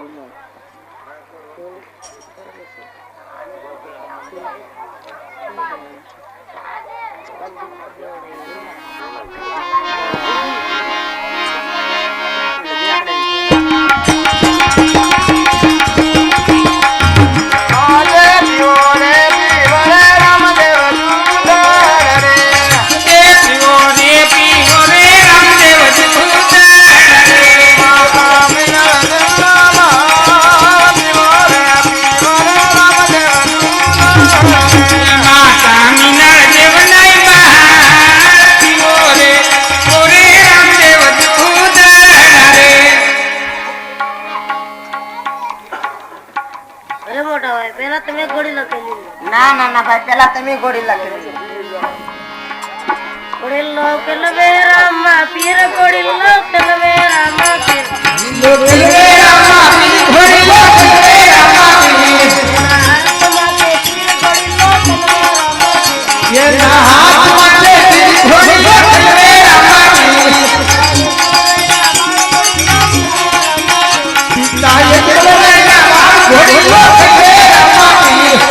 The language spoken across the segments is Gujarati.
અરે મોટા ભાઈ પેલા તમે ઘોડી લખેલી ના ના ના ભાઈ પેલા તમે ઘોડી લખેલી ઘોડી લખેલ બે રામા પીર ઘોડી લખેલ બે રામા પીર હાથમાં તે પીર ઘોડી લખેલ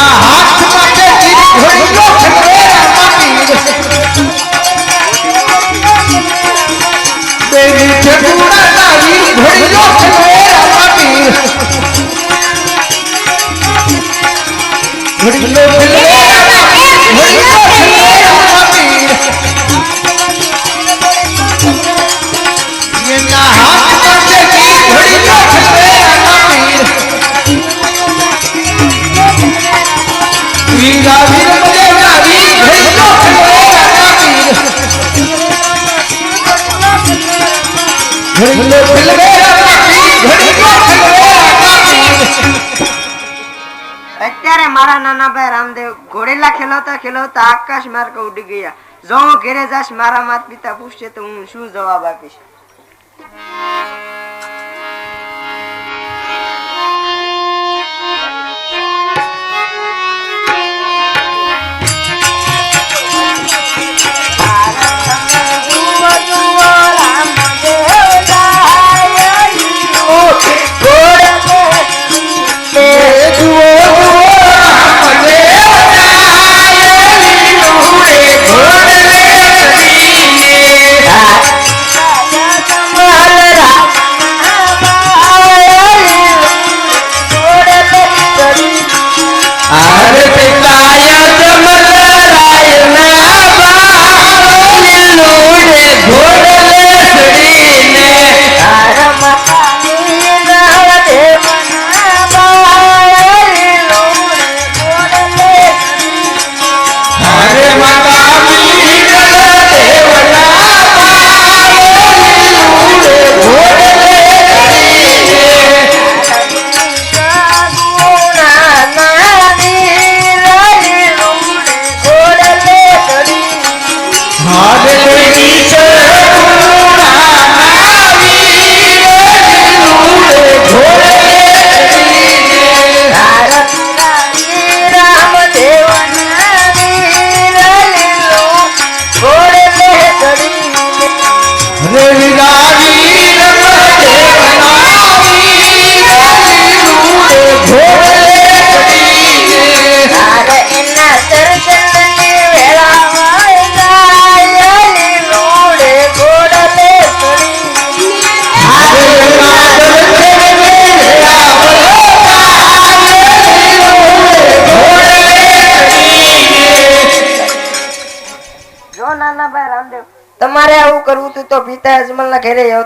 એના હાથ માટે ઘોડીલો ખડે રામાપીર અત્યારે મારા નાના ભાઈ રામદેવ ઘોડેલા ખેલાવતા ખેલાવતા આકાશ માર્ગ ઉડી ગયા. જો હું ઘેરે જાશ, મારા માતા પિતા પૂછશે તો હું શું જવાબ આપીશ?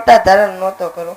ઘરે ધરણ નહોતો કરો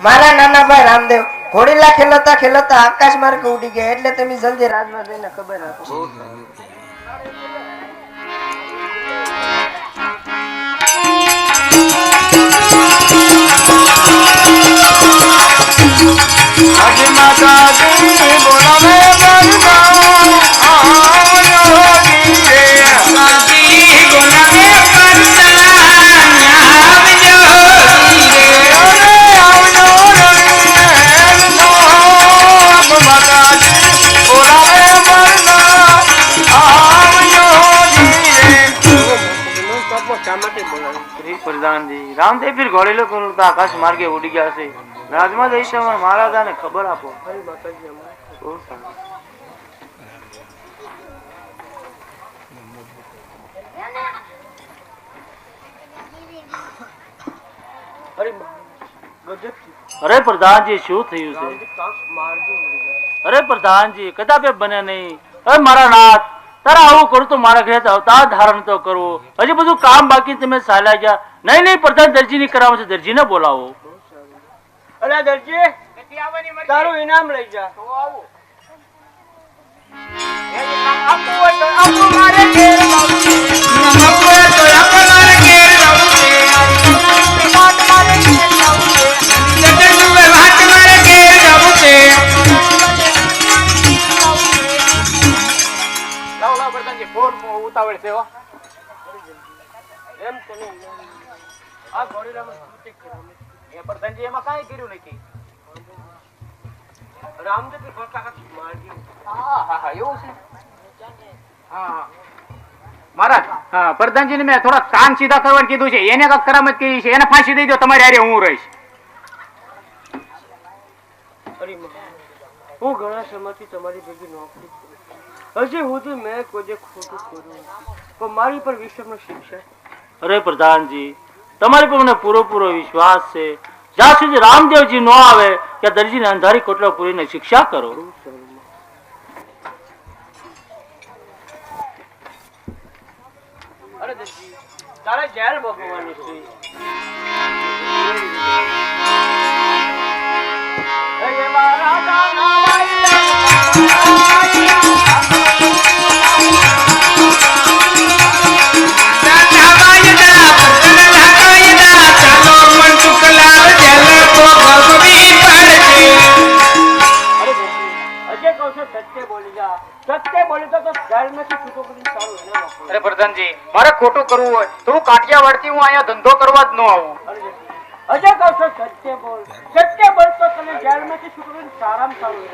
મારા નાના ભાઈ રામદેવ ઘોડીલા ખેલતા ખેલતા આકાશ માર્ગ ઉડી ગયા એટલે તમે જલ્દી રાજમાં જઈને ખબર આપો. આજે માતાજી બોલાવે પીર ઘોડેલો કરું તો આકાશ માર્ગે ઉડી ગયા છે. રાજમાં જઈ છે મહારાજા ને ખબર આપો. અરે પ્રધાનજી શું થયું છે? અરે પ્રધાનજી કદાપે બને નહીં. અરે મારા નાથ તારા આવું કરું તો મારા ઘરે અવતાર ધારણ તો કરવો હજી બધું કામ બાકી તમે સાલા ગયા નહીં નહીં પ્રધાન દરજી ની કરાવે છે દરજીને બોલાવો. અરે દરજી તારું ઇનામ લઈ જા. મહારાજ હા, પ્રધાનજીને મેં થોડા કાન સીધા કરવાનું કીધું છે. એને કાંઈક કરામત કરી છે. એને ફાંસી દઈ દો તમારી હારે હું રહીશ. હું ઘણા સમયથી તમારી ભેગી નોકરી કરું હજી સુધી મેં કોજે ખોટું કર્યું પણ મારી પર વિશ્વનો શિક્ષક અરે પ્રધાનજી તમારી પર મને પૂરેપૂરો વિશ્વાસ છે. જ્યાં સુધી રામદેવજી ન આવે ત્યાં દરજીને અંધારી કોટલા પૂરીને શિક્ષા કરો. અરે દરજી તારે જેલ ભોગવવાની છે? અરે પ્રધાનજી મારે ખોટું કરવું હોય. તો હું કાઠિયાવાડથી હું અહીંયા ધંધો કરવા જ ન આવું. અજય કહું છું સત્ય બોલ. સત્ય બોલ તો તમે જેલમાંથી છૂટો સારામાં સારું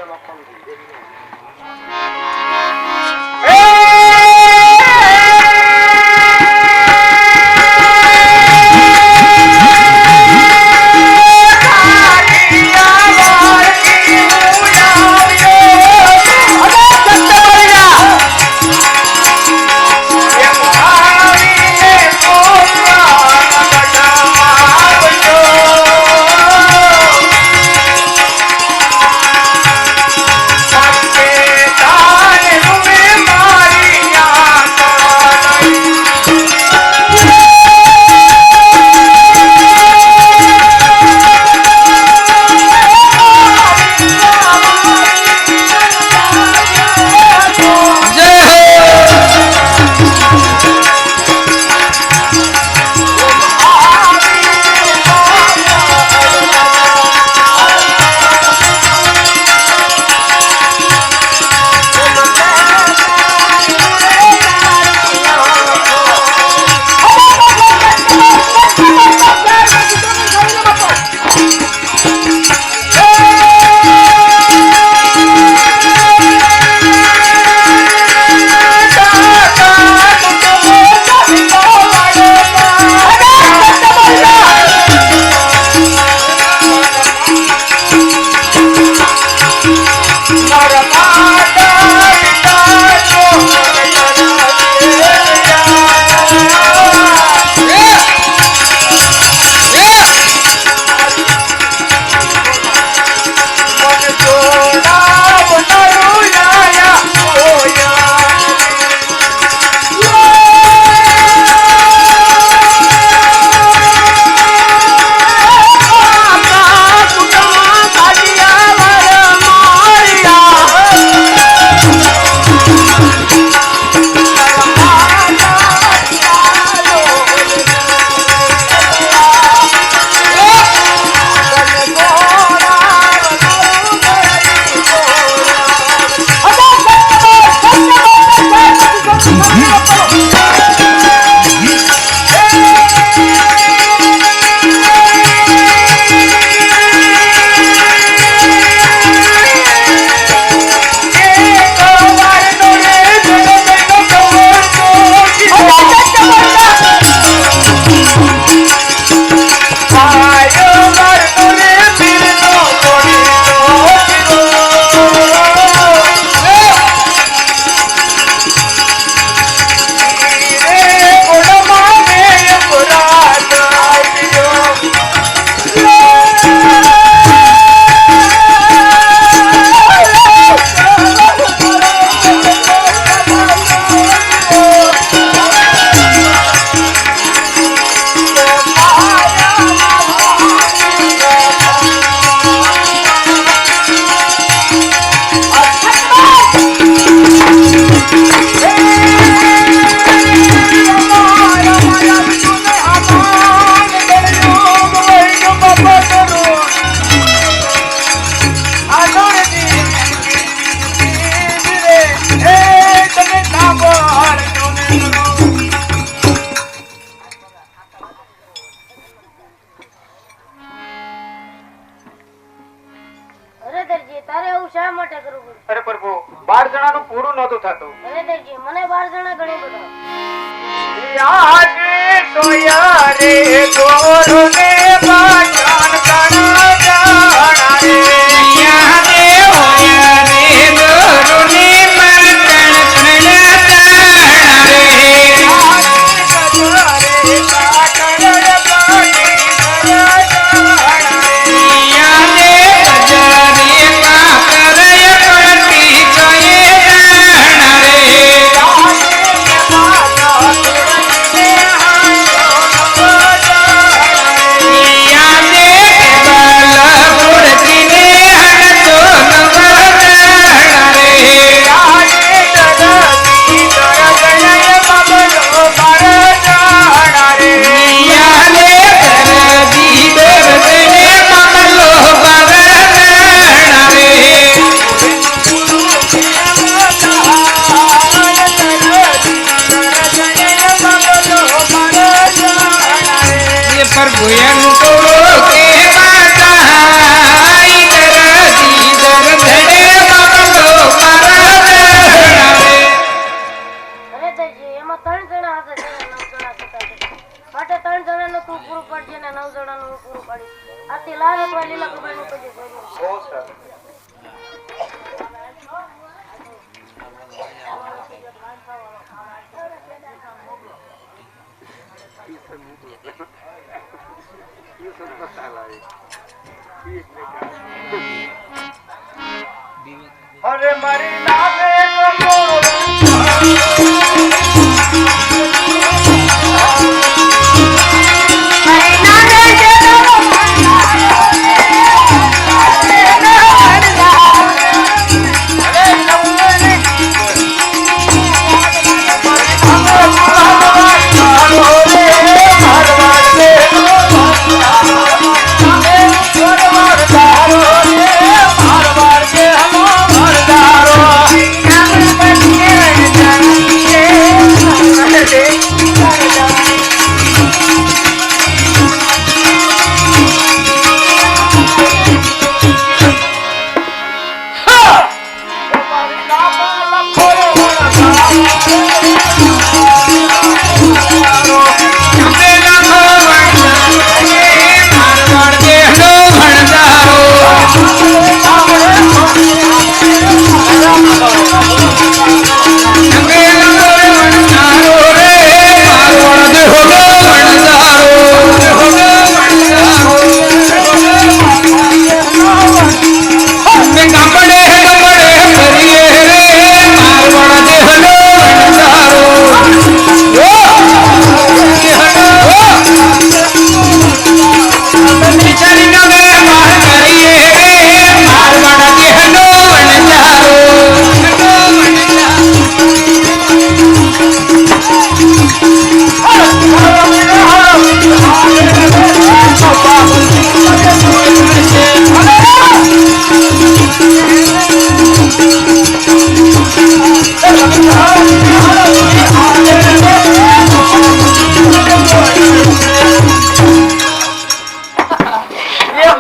Marama पर भुयंको के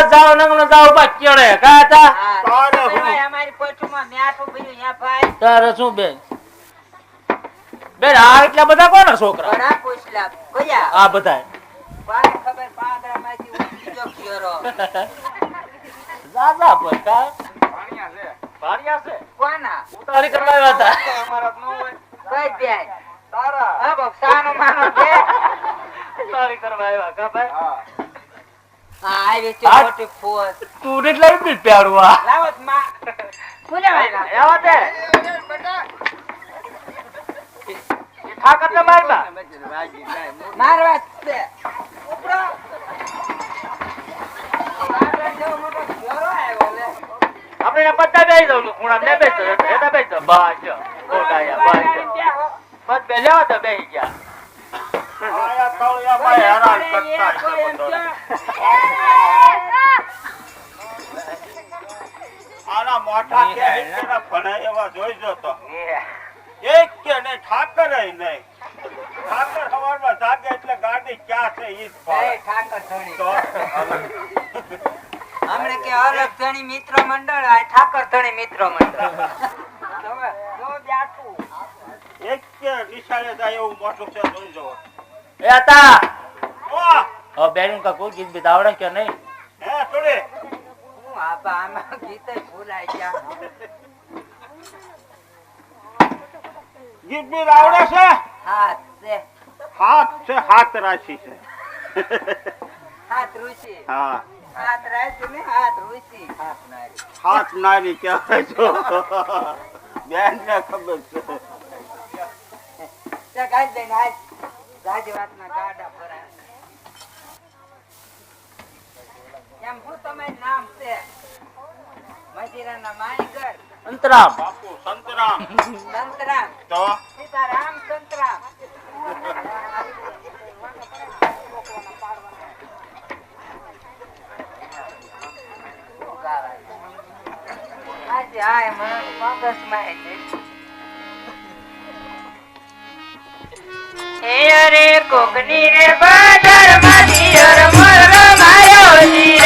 આવીશ. બા નંગનો જાવ બા કેળે. કા હતા તારે અમારી પોટુમાં મેઠું ભર્યું યા ભાઈ? તારે શું બેન? બેન આ એટલા બધા કોના છોકરા? બડા પૂછલા. કયા આ બધા કોને ખબર પાંદરા માંથી બીજો ઘેરો. જાજા પર કા? ભાણિયા છે. કોના? ઉતારી કરવા આવ્યા હતા. અમારા નો હોય. કઈ બેન. હા બાપ સાનો માનો છે. ઉતારી કરવા આવ્યા કા ભાઈ? હા છે હા. તું એટલે બી પ્યારવા લાવતમાં. બોલાવાના ઠાકર મારવા જ. છે ઉપરો. આગળ જેવો મોટો ઘેરો આવ્યો લે. આપણે બધા બે દઉં ખૂણા ને બેસો બેસો બસ બસ બે લેવા તો બેસી ગયા. આયા હેરાન કરતા છે. આના મોટા કે એવા જોઈજો તો એક કે નહીં ઠાકર નહીં ઠાકર સવારમાં જાગે એટલે ગાડી ક્યાં છે ઈ. ઠાકર. તો કે અલગ ધણી મિત્ર મંડળ આ ઠાકર ધણી મિત્ર મંડળ એક કે નિશાળે જાય એવું મોટું છે જોઈજો એ વાહ! હવે બેન કા કોઈ ગીત બીત આવડે કે નહીં? હે થોડી. હું આપા આમાં ગીતે ભૂલાઈ ગયા. ગીત બી આવડે છે? હાથ છે. હાથ છે હાથ રાશિ છે. હાથ ઋષિ. હા. હાથ રાશિ ને હાથ ઋષિ. હાથ નારી. હાથ નારી કહેવાય છો. બેન ને ખબર છે. તે દે ને આજ ગાડી વાતના ગાડા ભરાય. એમ હું તમારું નામ છે? મજીરાના બાપુ સંતરામ. સંતરામ. તો સીતારામ સંતરામ. આજે આ મને મગજમાં છે હે અરે કોકની રે બાદરમાંથી અર મોરલો માયો જી